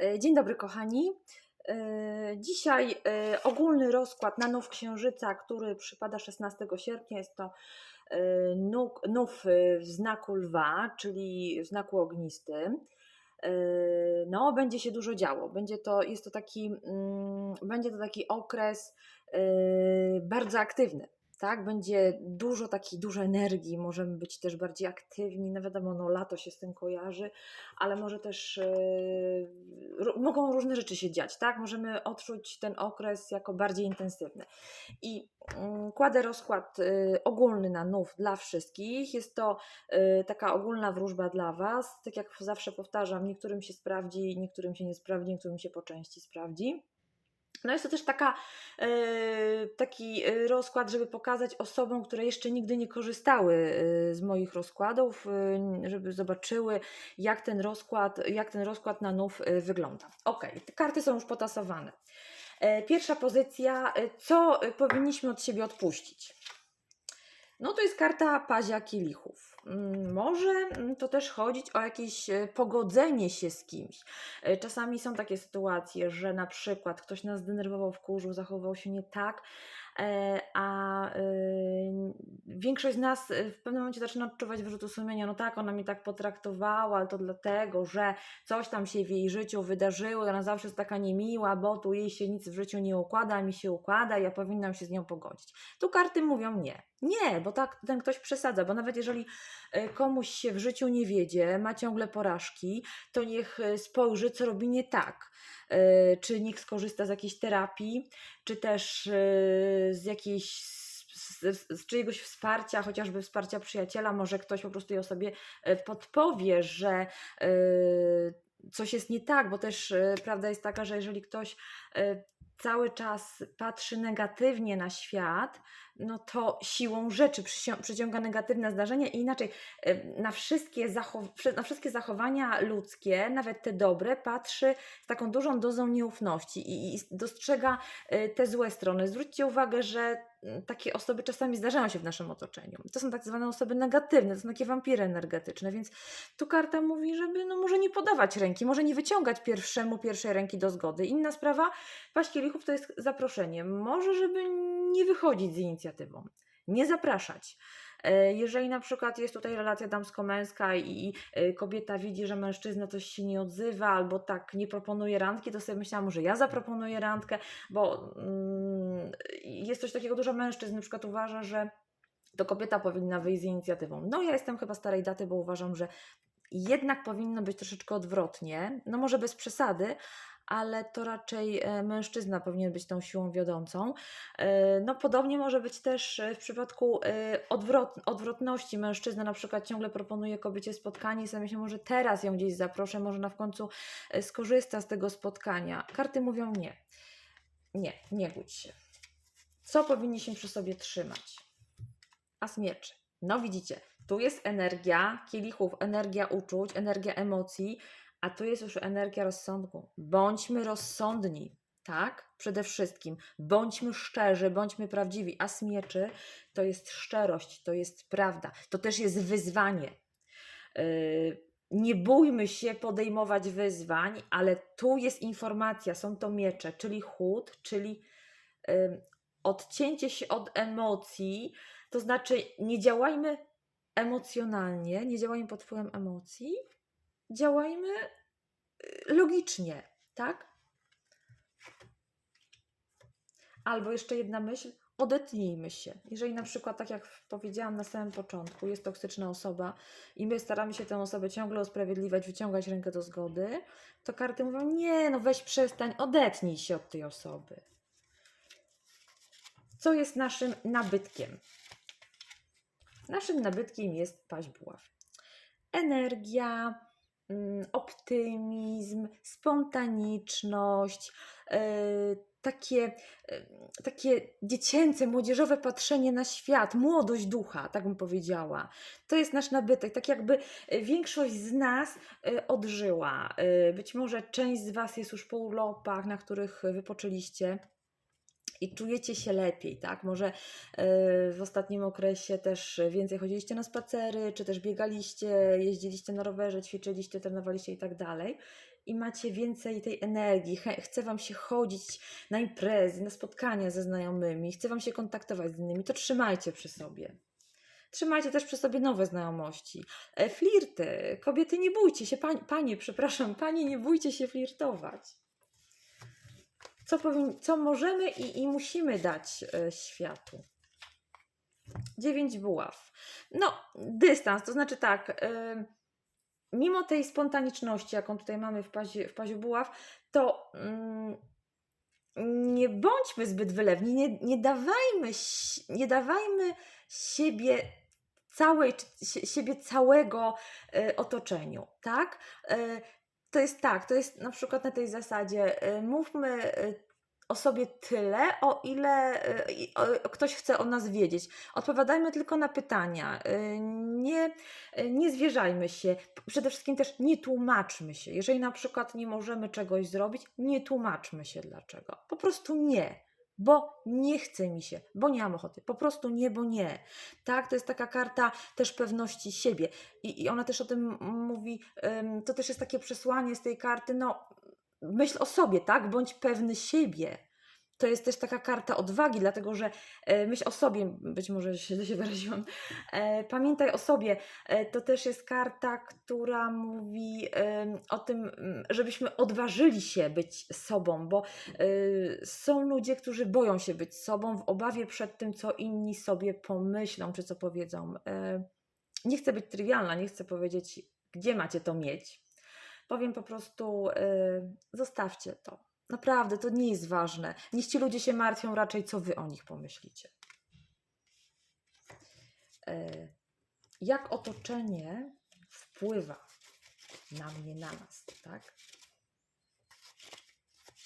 E, Dzień dobry, kochani. E, Dzisiaj e, ogólny rozkład na nów księżyca, który przypada 16 sierpnia. Jest to nów w znaku lwa, czyli w znaku ognistym. No, będzie się dużo działo. Będzie to, jest to taki, mm, będzie to taki okres bardzo aktywny. Tak, będzie dużo takiej dużej energii, możemy być też bardziej aktywni. No wiadomo, no lato się z tym kojarzy, ale może też ró- mogą różne rzeczy się dziać, tak? Możemy odczuć ten okres jako bardziej intensywny. I mm, kładę rozkład y, ogólny na nów dla wszystkich. Jest to y, taka ogólna wróżba dla Was. Tak jak zawsze powtarzam, niektórym się sprawdzi, niektórym się nie sprawdzi, niektórym się po części sprawdzi. No jest to też taka, e, taki e, rozkład, żeby pokazać osobom, które jeszcze nigdy nie korzystały e, z moich rozkładów, żeby zobaczyły, jak ten rozkład, jak ten rozkład na nów wygląda. Ok, te karty są już potasowane. Pierwsza pozycja, co powinniśmy od siebie odpuścić? No to jest karta pazia kielichów. Mm, Może mm, to też chodzić o jakieś e, pogodzenie się z kimś. E, Czasami są takie sytuacje, że na przykład ktoś nas zdenerwował, wkurzył, zachował się nie tak, e, a większość z nas w pewnym momencie zaczyna odczuwać wyrzutu sumienia, no tak, ona mnie tak potraktowała, ale to dlatego, że coś tam się w jej życiu wydarzyło, ona zawsze jest taka niemiła, bo tu jej się nic w życiu nie układa, mi się układa, ja powinnam się z nią pogodzić. Tu karty mówią nie. Nie, bo tak ten ktoś przesadza, bo nawet jeżeli komuś się w życiu nie wiedzie, ma ciągle porażki, to niech e, spojrzy, co robi nie tak. E, Czy niech skorzysta z jakiejś terapii, czy też e, z jakiejś z, czyjegoś wsparcia, chociażby wsparcia przyjaciela, może ktoś po prostu jej osobie e, podpowie, że e, coś jest nie tak, bo też e, prawda jest taka, że jeżeli ktoś e, cały czas patrzy negatywnie na świat, no to siłą rzeczy przycią- przyciąga negatywne zdarzenia i inaczej e, na wszystkie, na wszystkie zachowania ludzkie, nawet te dobre, patrzy z taką dużą dozą nieufności i, i dostrzega e, te złe strony. Zwróćcie uwagę, że mm, takie osoby czasami zdarzają się w naszym otoczeniu. To są tak zwane osoby negatywne, to są takie wampiry energetyczne, więc tu karta mówi, żeby no może nie podawać ręki, może nie wyciągać pierwszemu pierwszej ręki do zgody. Inna sprawa, paść kielichów to jest zaproszenie. Może, żeby nie wychodzić z inicjatywą, nie zapraszać. E, Jeżeli na przykład jest tutaj relacja damsko-męska i e, kobieta widzi, że mężczyzna coś się nie odzywa albo tak nie proponuje randki, to sobie myślałam, że ja zaproponuję randkę, bo mm, jest coś takiego, dużo mężczyzn na przykład uważa, że to kobieta powinna wyjść z inicjatywą. No ja jestem chyba starej daty, bo uważam, że jednak powinno być troszeczkę odwrotnie, no może bez przesady, ale to raczej e, mężczyzna powinien być tą siłą wiodącą. E, No podobnie może być też e, w przypadku odwrot, odwrotności. Mężczyzna na przykład ciągle proponuje kobiecie spotkanie i sobie myślę, może teraz ją gdzieś zaproszę, może na w końcu skorzysta z tego spotkania. Karty mówią nie. Nie, nie budź się. Co powinniśmy przy sobie trzymać? As mieczy. No widzicie, tu jest energia kielichów, energia uczuć, energia emocji, a tu jest już energia rozsądku. Bądźmy rozsądni, tak? Przede wszystkim. Bądźmy szczerzy, bądźmy prawdziwi. A mieczy to jest szczerość, to jest prawda. To też jest wyzwanie. Yy, nie bójmy się podejmować wyzwań, ale tu jest informacja, są to miecze, czyli chód, czyli ym, odcięcie się od emocji, to znaczy nie działajmy emocjonalnie, nie działajmy pod wpływem emocji, działajmy y, logicznie, tak? Albo jeszcze jedna myśl, odetnijmy się. Jeżeli na przykład, tak jak powiedziałam na samym początku, jest toksyczna osoba i my staramy się tę osobę ciągle usprawiedliwiać, wyciągać rękę do zgody, to karty mówią, nie, no weź przestań, odetnij się od tej osoby. Co jest naszym nabytkiem? Naszym nabytkiem jest paźbuław. Energia, mm, optymizm, spontaniczność, yy, takie, yy, takie dziecięce, młodzieżowe patrzenie na świat, młodość ducha, tak bym powiedziała. To jest nasz nabytek. Tak jakby y, większość z nas odżyła. Być może część z Was jest już po urlopach, na których wypoczęliście i czujecie się lepiej, tak? Może yy, w ostatnim okresie też więcej chodziliście na spacery, czy też biegaliście, jeździliście na rowerze, ćwiczyliście, trenowaliście i tak dalej. i macie więcej tej energii, chce Wam się chodzić na imprezy, na spotkania ze znajomymi, chce Wam się kontaktować z innymi, to trzymajcie przy sobie. Trzymajcie też przy sobie nowe znajomości. E, Flirty. Kobiety, nie bójcie się. Panie, panie przepraszam, panie, nie bójcie się flirtować. Co, powin, co możemy i, i musimy dać e, światu? Dziewięć buław. No, dystans, to znaczy tak. e, mimo tej spontaniczności, jaką tutaj mamy w pazie, w paziu buław, to mm, nie bądźmy zbyt wylewni, nie, nie dawajmy, nie dawajmy siebie całej, siebie całego e, otoczeniu, tak? E, to jest tak, to jest na przykład na tej zasadzie, e, mówmy e, o sobie tyle, o ile o, ktoś chce o nas wiedzieć. Odpowiadajmy tylko na pytania. Nie, nie zwierzajmy się. Przede wszystkim też nie tłumaczmy się. Jeżeli na przykład nie możemy czegoś zrobić, nie tłumaczmy się dlaczego. Po prostu nie. Bo nie chce mi się, bo nie mam ochoty. Po prostu nie, bo nie. Tak, to jest taka karta też pewności siebie. I, i ona też o tym mówi, to też jest takie przesłanie z tej karty, no myśl o sobie, tak? Bądź pewny siebie. To jest też taka karta odwagi, dlatego że e, myśl o sobie, być może źle się wyraziłam, e, pamiętaj o sobie, e, to też jest karta, która mówi o tym, mm, żebyśmy odważyli się być sobą, bo są ludzie, którzy boją się być sobą w obawie przed tym, co inni sobie pomyślą, czy co powiedzą. Nie chcę być trywialna, nie chcę powiedzieć, gdzie macie to mieć. Powiem po prostu, zostawcie to. Naprawdę, to nie jest ważne. Niech ci ludzie się martwią raczej, co wy o nich pomyślicie. E, Jak otoczenie wpływa na mnie, na nas, tak?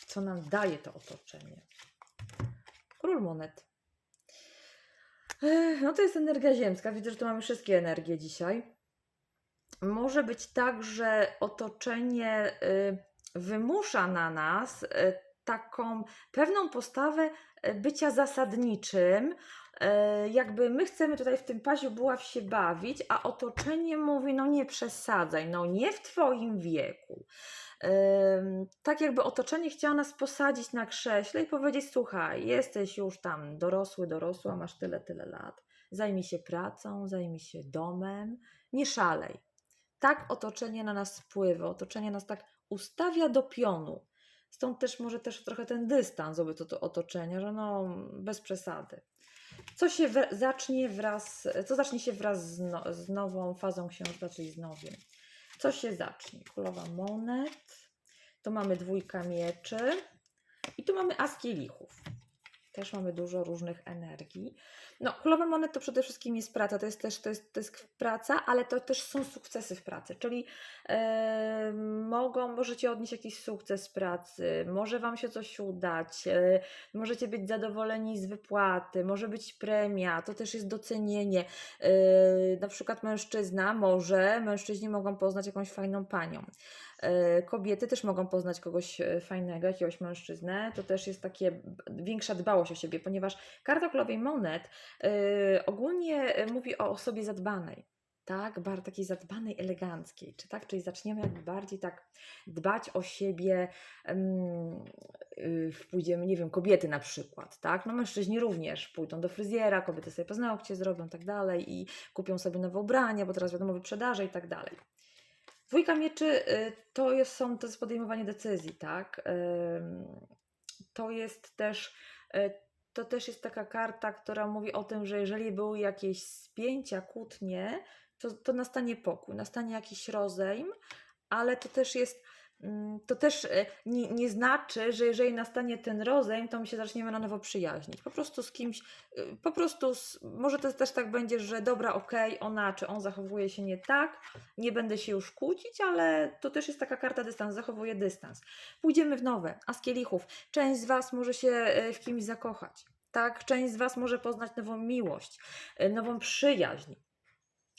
Co nam daje to otoczenie? Król monet. No to jest energia ziemska. Widzę, że tu mamy wszystkie energie dzisiaj. Może być tak, że otoczenie y, wymusza na nas y, taką pewną postawę y, bycia zasadniczym. Y, Jakby my chcemy tutaj w tym paziu buław się bawić, a otoczenie mówi: No nie przesadzaj, no nie w Twoim wieku. Tak jakby otoczenie chciało nas posadzić na krześle i powiedzieć: Słuchaj, jesteś już tam dorosły, dorosła, masz tyle, tyle lat. Zajmij się pracą, zajmij się domem, nie szalej. Tak otoczenie na nas wpływa, otoczenie nas tak ustawia do pionu. Stąd też może też trochę ten dystans wobec to otoczenia, że no bez przesady. Co się we, zacznie wraz, co zacznie się wraz z, no, z nową fazą książka, czyli z nowym? Co się zacznie? Królowa monet, tu mamy dwójka mieczy i tu mamy as kielichów. Też mamy dużo różnych energii. No, królowa monet to przede wszystkim jest praca, to jest też to jest, to jest praca, ale to też są sukcesy w pracy, czyli mogą, możecie odnieść jakiś sukces pracy, może Wam się coś udać, e, możecie być zadowoleni z wypłaty, może być premia, to też jest docenienie. E, na przykład mężczyzna może, mężczyźni mogą poznać jakąś fajną panią. E, Kobiety też mogą poznać kogoś e, fajnego, jakiegoś mężczyznę. To też jest takie większa dbałość o siebie, ponieważ karta królowej monet e, ogólnie mówi o osobie zadbanej. Tak, bardzo takiej zadbanej, eleganckiej, czy tak? Czyli zaczniemy jakby bardziej tak dbać o siebie, y, pójdziemy, nie wiem, kobiety na przykład, tak? No mężczyźni również pójdą do fryzjera, kobiety sobie paznokcie zrobią, tak dalej i kupią sobie nowe ubrania, bo teraz wiadomo, wyprzedaże i tak dalej. Dwójka mieczy y, to jest, są, to jest podejmowanie decyzji, tak? To jest też, y, to też jest taka karta, która mówi o tym, że jeżeli były jakieś spięcia, kłótnie, to, to nastanie pokój, nastanie jakiś rozejm, ale to też jest, to też y, nie, nie znaczy, że jeżeli nastanie ten rozejm, to my się zaczniemy na nowo przyjaźnić. Po prostu z kimś, y, po prostu, z, może to też tak będzie, że dobra, okej, ona czy on zachowuje się nie tak, nie będę się już kłócić, ale to też jest taka karta dystans, zachowuje dystans. Pójdziemy w nowe, a z kielichów. Część z Was może się e, w kimś zakochać, tak? Część z Was może poznać nową miłość, e, nową przyjaźń.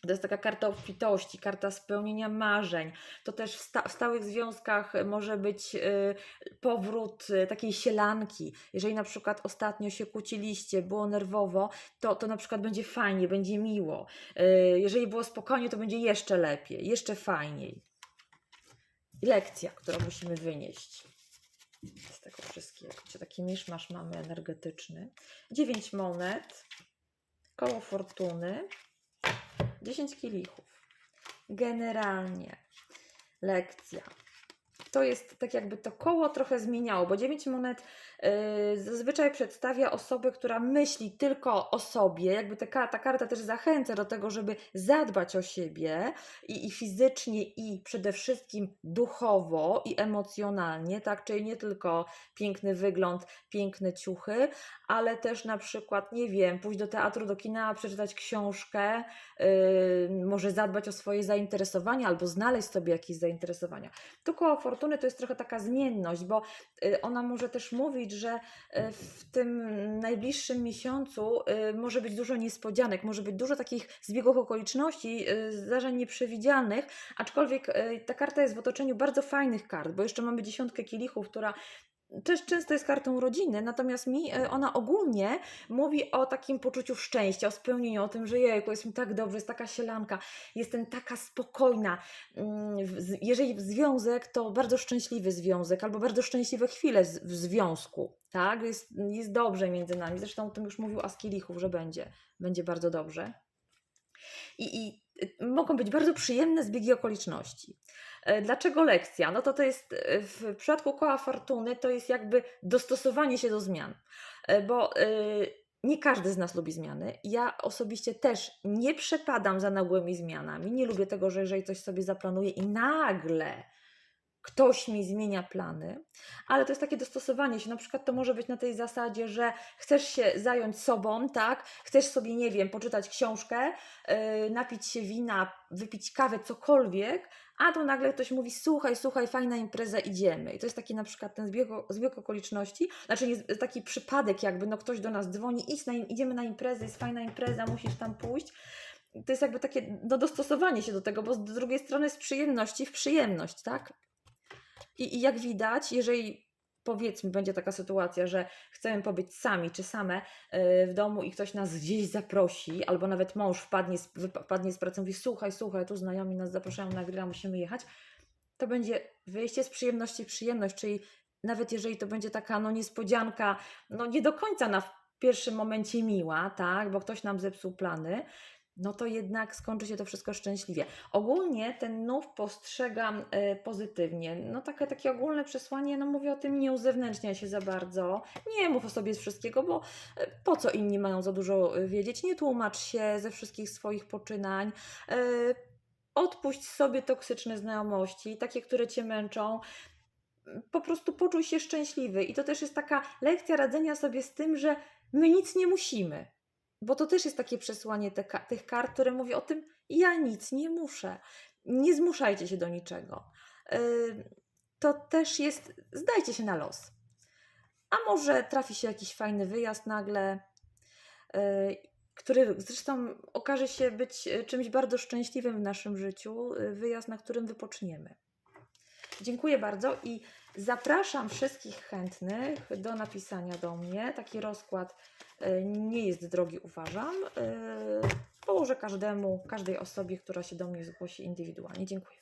To jest taka karta obfitości, karta spełnienia marzeń. To też w, sta- w stałych związkach może być y, powrót y, takiej sielanki. Jeżeli na przykład ostatnio się kłóciliście, było nerwowo, to, to na przykład będzie fajnie, będzie miło. Y, jeżeli było spokojnie, to będzie jeszcze lepiej, jeszcze fajniej. lekcja, którą musimy wynieść z tego wszystkiego. Taki miszmasz mamy energetyczny. 9 monet, koło fortuny, 10 kielichów. Generalnie lekcja. To jest tak jakby to koło trochę zmieniało, bo 9 monet yy, zazwyczaj przedstawia osobę, która myśli tylko o sobie. Jakby ta, ta karta też zachęca do tego, żeby zadbać o siebie i, i fizycznie, i przede wszystkim duchowo i emocjonalnie, tak? Czyli nie tylko piękny wygląd, piękne ciuchy, ale też na przykład, nie wiem, pójść do teatru, do kina, przeczytać książkę, yy, może zadbać o swoje zainteresowania albo znaleźć sobie jakieś zainteresowania. Tu koło fortuny to jest trochę taka zmienność, bo y, ona może też mówić, że y, w tym najbliższym miesiącu y, może być dużo niespodzianek, może być dużo takich zbiegów okoliczności, zdarzeń nieprzewidzianych, aczkolwiek ta karta jest w otoczeniu bardzo fajnych kart, bo jeszcze mamy dziesiątkę kielichów, która też często jest kartą rodziny, natomiast mi y, ona ogólnie mówi o takim poczuciu szczęścia, o spełnieniu, o tym, że jejku, jest mi tak dobrze, jest taka sielanka, jestem taka spokojna. Mm, Jeżeli związek, to bardzo szczęśliwy związek, albo bardzo szczęśliwe chwile w związku, tak? Jest, jest dobrze między nami. Zresztą o tym już mówił Askielichów, że będzie, będzie bardzo dobrze. I, I y, mogą być bardzo przyjemne zbiegi okoliczności. E, Dlaczego lekcja? No to to jest e, w przypadku koła fortuny to jest jakby dostosowanie się do zmian, E, bo nie każdy z nas lubi zmiany. Ja osobiście też nie przepadam za nagłymi zmianami. Nie lubię tego, że jeżeli coś sobie zaplanuję i nagle ktoś mi zmienia plany, ale to jest takie dostosowanie się. Na przykład to może być na tej zasadzie, że chcesz się zająć sobą, tak? Chcesz sobie, nie wiem, poczytać książkę, yy, napić się wina, wypić kawę, cokolwiek, a tu nagle ktoś mówi: Słuchaj, słuchaj, fajna impreza, idziemy. I to jest taki na przykład ten zbieg, zbieg okoliczności, znaczy nie, taki przypadek, jakby no ktoś do nas dzwoni, idź na, idziemy na imprezę, jest fajna impreza, musisz tam pójść. To jest jakby takie no, dostosowanie się do tego, bo z drugiej strony z przyjemności w przyjemność, tak? I, I jak widać, jeżeli powiedzmy będzie taka sytuacja, że chcemy pobyć sami czy same yy, w domu i ktoś nas gdzieś zaprosi, albo nawet mąż wpadnie z, wpadnie z pracy i mówi słuchaj, słuchaj, tu znajomi nas zapraszają na grilla, musimy jechać, to będzie wyjście z przyjemności przyjemność, czyli nawet jeżeli to będzie taka no niespodzianka, no nie do końca na w pierwszym momencie miła, tak, bo ktoś nam zepsuł plany, no to jednak skończy się to wszystko szczęśliwie. Ogólnie ten nów postrzegam e, pozytywnie. No takie, takie ogólne przesłanie, no mówię o tym, nie uzewnętrzniaj się za bardzo, nie mów o sobie z wszystkiego, bo e, po co inni mają za dużo e, wiedzieć, nie tłumacz się ze wszystkich swoich poczynań, e, odpuść sobie toksyczne znajomości, takie, które Cię męczą, po prostu poczuj się szczęśliwy. I to też jest taka lekcja radzenia sobie z tym, że my nic nie musimy. Bo to też jest takie przesłanie te, tych kart, które mówi o tym, ja nic nie muszę. Nie zmuszajcie się do niczego. To też jest, zdajcie się na los. A może trafi się jakiś fajny wyjazd nagle, yy, który zresztą okaże się być y, czymś bardzo szczęśliwym w naszym życiu, yy, wyjazd, na którym wypoczniemy. Dziękuję bardzo i zapraszam wszystkich chętnych do napisania do mnie. Taki rozkład e, nie jest drogi, uważam. E, Położę każdemu, każdej osobie, która się do mnie zgłosi indywidualnie. Dziękuję.